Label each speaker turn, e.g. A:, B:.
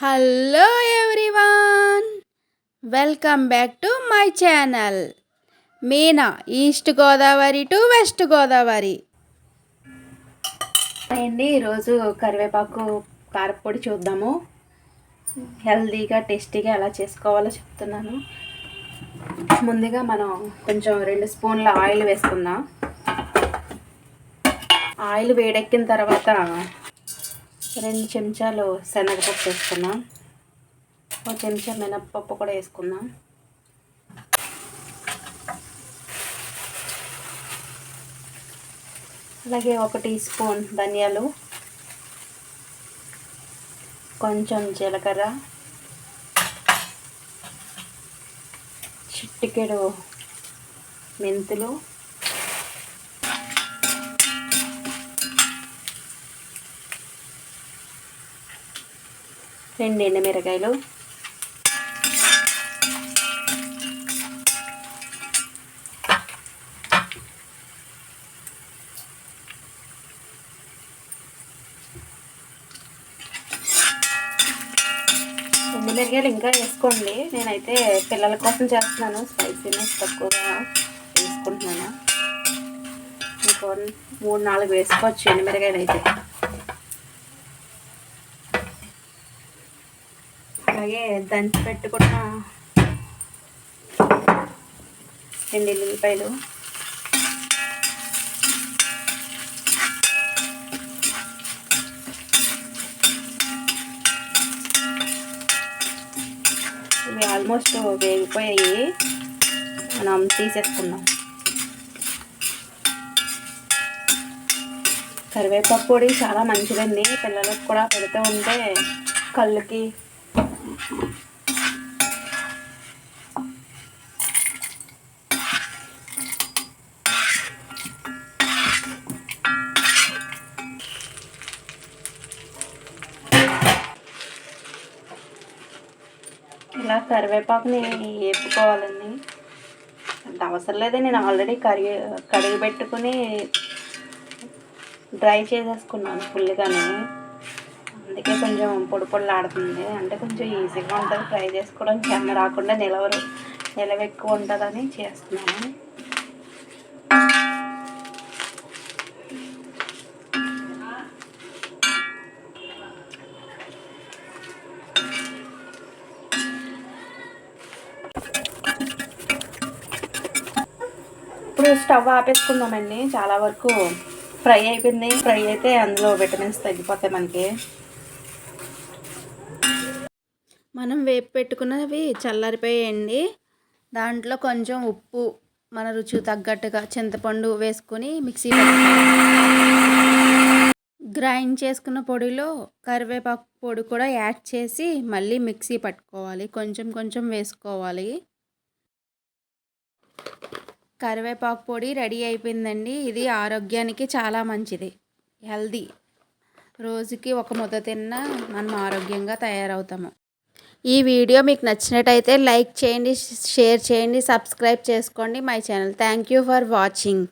A: Hello everyone welcome back to my channel Meena east Godavari to west Godavari అండి ఈరోజు కరివేపాకు కారపొడి చూద్దాము. హెల్తీగా టేస్టీగా ఎలా చేసుకోవాలో చెప్తున్నాను. ముందుగా మనం కొంచెం రెండు స్పూన్ల ఆయిల్ వేసుకుందాం. ఆయిల్ వేడెక్కిన తర్వాత రెండు చెంచాలు శనగపప్పు వేసుకున్నాం ఒక చెంచా మినప్పప్పు కూడా వేసుకుందాం. అలాగే ఒక టీ స్పూన్ ధనియాలు కొంచెం జీలకర్ర చిట్టికెడు మెంతులు రెండు ఎండుమిరకాయలు ఎండుమిరకాయలు ఇంకా వేసుకోండి. నేనైతే పిల్లల కోసం చేస్తున్నాను. స్పైసీనెస్ తక్కువగా వేసుకుంటున్నాను. ఇంకో మూడు నాలుగు వేసుకోవచ్చు ఎండుమిరకాయలు అయితే. అలాగే దంచి పెట్టుకున్న రెండు ఎల్లుల్లిపాయలు. ఇవి ఆల్మోస్ట్ వేగిపోయాయి. మనం తీసేసుకున్నాం కరివేపాకు పొడి చాలా మంచిదండి. పిల్లలకు కూడా పెడుతూ ఉంటే కళ్ళుకి ఇలా కరివేపాకుని వేపుకోవాలండి అంత అవసరం లేదే నేను ఆల్రెడీ కరిగి కడిగి పెట్టుకుని డ్రై చేసేసుకున్నాను ఫుల్గానే అందుకే కొంచెం పొడి పొడిలాడుతుంది. అంటే కొంచెం ఈజీగా ఉంటుంది. ఫ్రై చేసుకోవడం చెమ్మ రాకుండా నిలవరు. నిలవ ఎక్కువ ఉంటుందని చేస్తున్నాను. ఇప్పుడు స్టవ్ ఆపేసుకుందామండి. చాలా వరకు ఫ్రై అయిపోయింది. ఫ్రై అయితే అందులో విటమిన్స్ తగ్గిపోతాయి మనకి. మనం వేపు పెట్టుకున్నవి చల్లారిపోయాయండి దాంట్లో కొంచెం ఉప్పు మన రుచి తగ్గట్టుగా చింతపండు వేసుకొని మిక్సీ గ్రైండ్ చేసుకున్న పొడిలో కరివేపాకు పొడి కూడా యాడ్ చేసి మళ్ళీ మిక్సీ పట్టుకోవాలి. కొంచెం కొంచెం వేసుకోవాలి. కరివేపాకు పొడి రెడీ అయిపోయిందండి. ఇది ఆరోగ్యానికి చాలా మంచిది. హెల్దీ రోజుకి ఒక ముద్ద తిన్నా మనం ఆరోగ్యంగా తయారవుతాము. ఈ వీడియో మీకు నచ్చినట్టయితే లైక్ చేయండి షేర్ చేయండి సబ్స్క్రైబ్ చేసుకోండి my channel. Thank you for watching